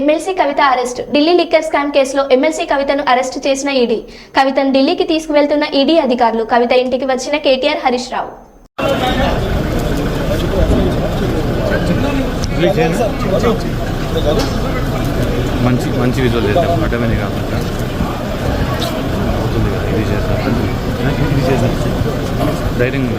MLC Kavitha arrest. Delhi liquor scam కేసులో MLC కవితను arrest చేసిన ఈడీ. కవితను ఢిల్లీకి తీసుకువెళ్తున్న ఈడీ అధికారులు. కవిత ఇంటికి వచ్చిన కేటీఆర్ హరీష్ రావు. మంచి మంచి విజువల్ చేద్దాం కాకుండా అవుతుంది ఇది చేద్దాం ఇది చేద్దాం ధైర్యంగా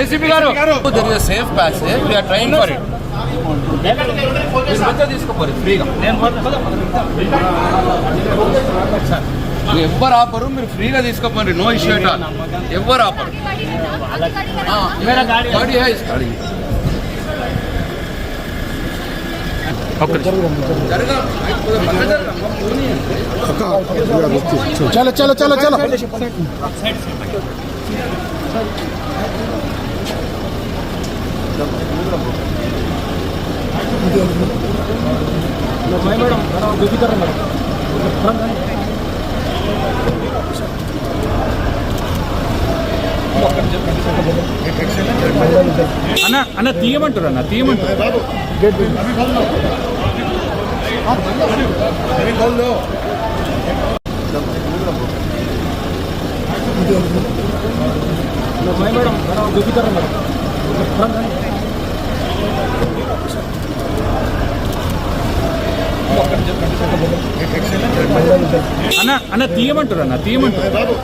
ఏసీపీ గారు there is safe passage we are trained for it మీరు మధ్య తీసుకోపోరు ఫ్రీగా మీరు ఎవ్వరు ఆపరు మీరు ఫ్రీగా తీసుకోపోండి నో ఇష్యూ ఎట్ ఆల్ ఎవ్వరు ఆపరు గాడి హై గాడి ఒక్క నిమిషం. चलो चलो चलो चलो అన్న అన్న తీయమంటారు అన్న తీయమంటారు. మేడం మేడం అన్న అన్న తీయమంటారు అన్న తీయమంటారు.